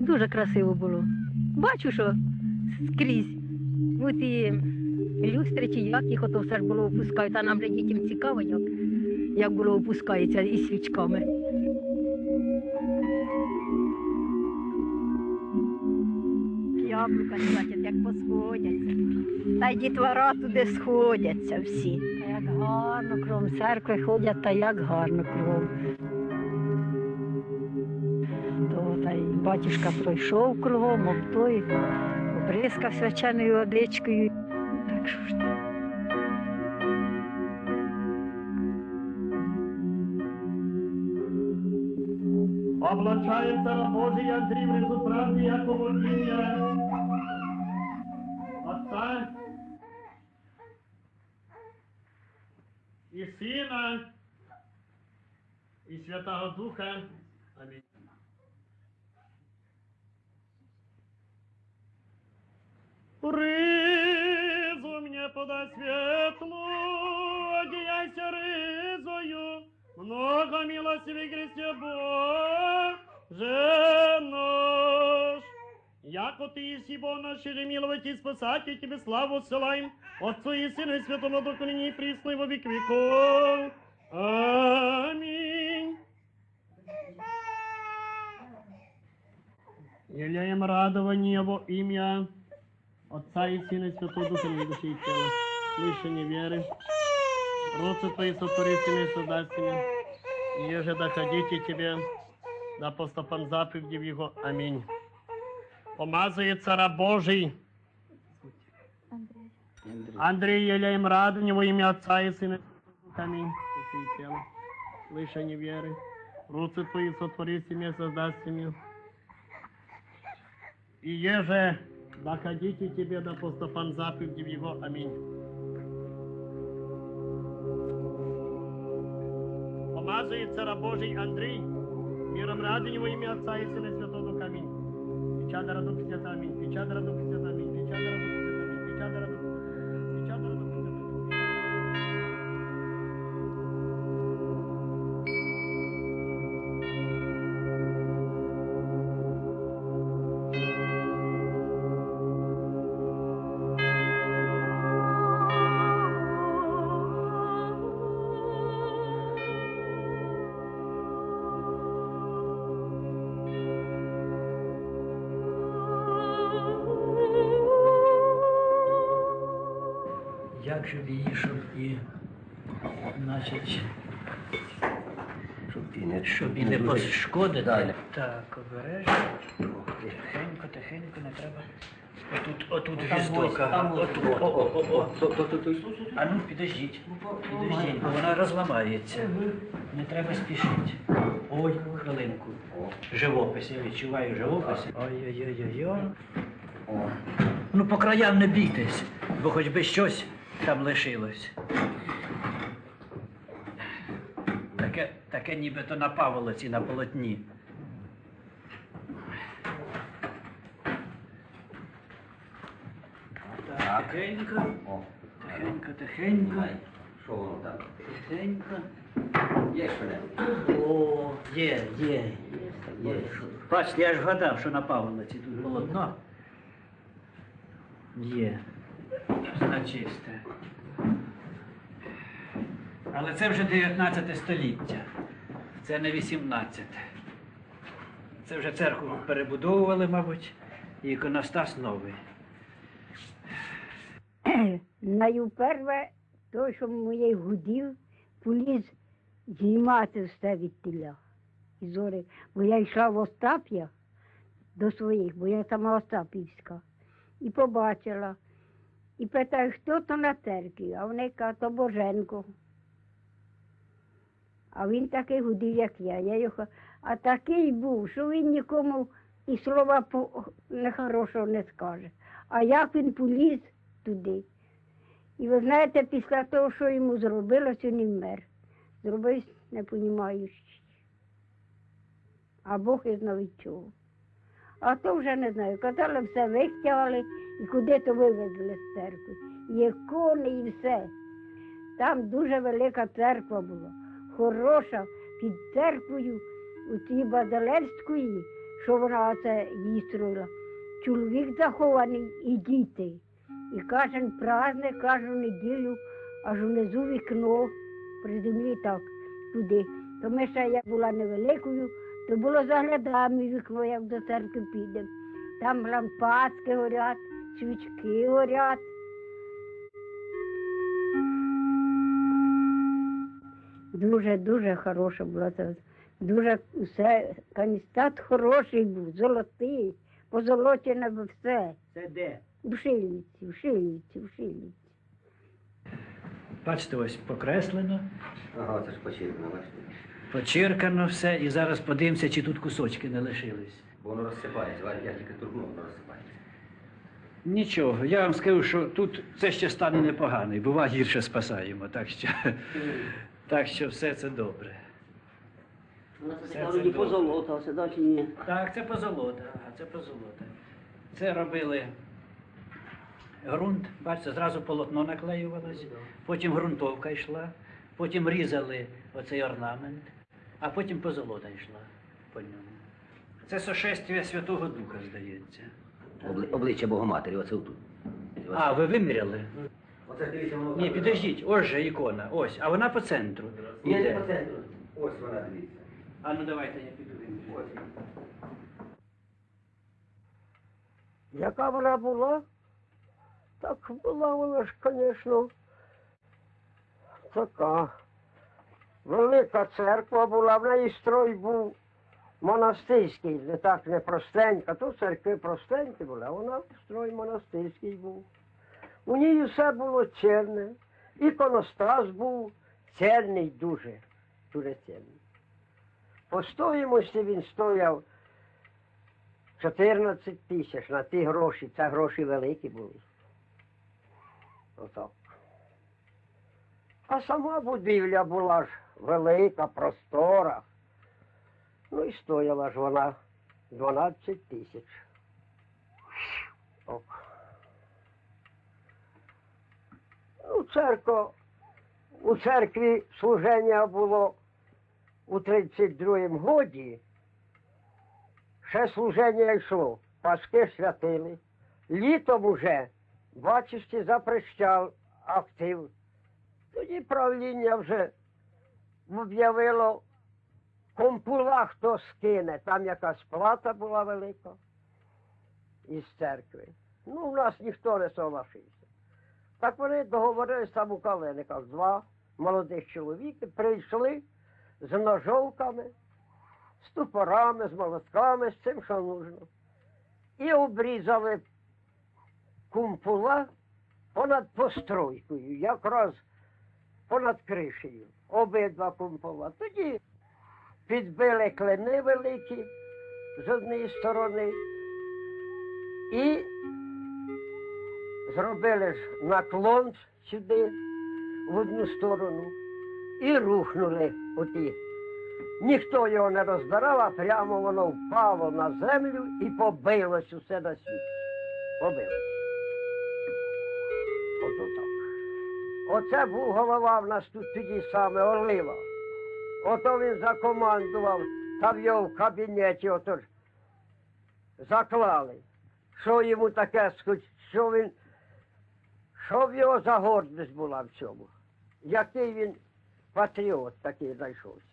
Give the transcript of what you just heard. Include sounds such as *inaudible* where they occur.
Дуже красиво було. Бачу, що скрізь. От і люстри чи як їх ото все ж було опускають, а нам же дітям цікаво, як, як було опускається із свічками. Яблука бачать, як посходяться. Та й дітвора туди сходяться всі. А як гарно кругом церкви ходять, та як гарно кругом. Батюшка пройшов кругом, той, обризкав свяченою водичкою. Так що ж. Облачается раб Божий Андрей в резуправде Якова имя Отца и Сына и Святого Духа. Аминь. Ризу мне подай светлу, одеяйся ризою, много милостивый Христе Боже наш. Яко ты еси Бог наш, и миловать и спасать, и тебе славу ссылаем, Отцу и Сыну и Святому Духу, ныне и присно и во век веков. Аминь. Елеем радование во имя отца и сына, і Святого Духа на душі і тіла, лишені віри, руці Твої сотвори всеми и еже доходите Тебе, да поступам заповедям Его. Аминь. Помазывается раб Божий, Андрей, Андрей Елеем Радонева, имя Отца и Сына. Аминь. Души и тело, лишение веры, руцы Твои сотвори семя. И еже доходите тебе до по стопам заповеди Его. Аминь. Помазывается раб Божий Андрей, миром ради него имя Отца и Сына и Святого Духа. Аминь. Печада раду Свята. Аминь. Печада раду Свята. Аминь. Печада раду Свята. Аминь. Печада Як же б її, щоб і, значить, Щоб і не, щоб і не дуже- пошкодити. Да, не- Так, обережно. Тихенько, тихенько, не треба. Отут, отут гвіздока. там ось, Отут. о, о, о, о, то- то- то- то- А ну, підождіть. Підождіть, бо вона розламається. Не треба спішити. Ой, хвилинку. Живопис, я відчуваю живопис. Ой-ой-ой-ой. О, Ну, по краям не бійтесь, бо хоч би щось там лишилось. Таке, таке нібито на паволоці на полотні. Так, тихенько, тихенько, тихенько, Що воно там? тихенько. Є що О, є, є, є. Бачите, я ж вгадав, що на паволоці тут полотно. Є. Значисте. Але це вже 19 століття. Це не 18. Це вже церкву перебудовували, мабуть, іконостас новий. *clears throat* Найперше, той, що моєї гудів, поліз знімати все від тіля. І зори. Бо я йшла в Остап'я до своїх, бо я сама Остапівська. І побачила. І питаю, хто то на церкві? А вони кажуть, то Боженко. А він такий гудів, як я. я його... А такий був, що він нікому і слова по... нехорошого не скаже. А як він поліз туди? І ви знаєте, після того, що йому зробилось, він вмер. Зробився непонімаючий. А Бог і знав від чого. А то вже не знаю. Казали, все витягли і куди то вивезли з церкви. Є кони і все. Там дуже велика церква була, хороша, під церквою у цій Базилевської, що вона це її строїла. Чоловік захований і діти. І кожен праздник, кожну неділю, аж унизу вікно при землі так туди. То ми ще я була невеликою, то було заглядаємо в вікно, як до церкви підемо. Там лампадки горять, свічки горять. Дуже, дуже хороша була це. Дуже все, каністат хороший був, золотий, позолочене було все. Це де? В шильниці, в шильниці, в шильниці. Бачите, ось покреслено, Ага, це ж почерпно, бачите. Почиркано все, і зараз подивимося, чи тут кусочки не лишились. Бо воно розсипається, я тільки турбну, воно розсипається. Нічого, я вам скажу, що тут це ще стане непоганий, бува гірше спасаємо, так що, так що все це добре. Все це позолота, все да, чи ні? Так, це позолота, ага, це позолота. Це робили ґрунт, бачите, зразу полотно наклеювалось, потім ґрунтовка йшла, потім різали оцей орнамент, а потім позолота йшла по ньому. Це сошествие Святого Духа, здається. Обли- обличчя Богоматері, оце отут. А, ви виміряли? Оце дивіться, воно. Ні, підождіть, ось же ікона, ось, а вона по центру. Ні, не Іде. по центру. Ось вона, дивіться. А ну давайте я піду вимірю. Ось. Яка вона була? Так була вона ж, звісно, така. Велика церква була, в неї строй був монастирський, не так не простенька. То церкви простенькі були, а вона строй монастирський був. У ній все було чорне. Іконостас був цельний дуже, дуже цельний. По стоїмості він стояв 14 тисяч на ті гроші, це гроші великі були. Отак. А сама будівля була ж велика, простора. Ну і стояла ж вона 12 тисяч. Ну, церква, у церкві служення було у 32-му годі. Ще служення йшло, паски святили. Літом уже, бачиш, запрещав актив. Тоді правління вже об'явило компула, хто скине. Там якась плата була велика із церкви. Ну, у нас ніхто не соглашився. Так вони договорились там у калиниках. Два молодих чоловіки прийшли з ножовками з топорами, з молотками, з цим, що нужно. І обрізали кумпула понад постройкою, якраз понад кришею. Обидва кумпула. Тоді підбили клини великі з однієї сторони і зробили ж наклон сюди, в одну сторону, і рухнули оті Ніхто його не розбирав, а прямо воно впало на землю і побилось усе на світ. Побилось. Оце був голова в нас тут тоді саме Орлива. Ото він закомандував, та в його в кабінеті ото ж заклали. Що йому таке, що він, що в його за гордість була в цьому. Який він патріот такий знайшовся.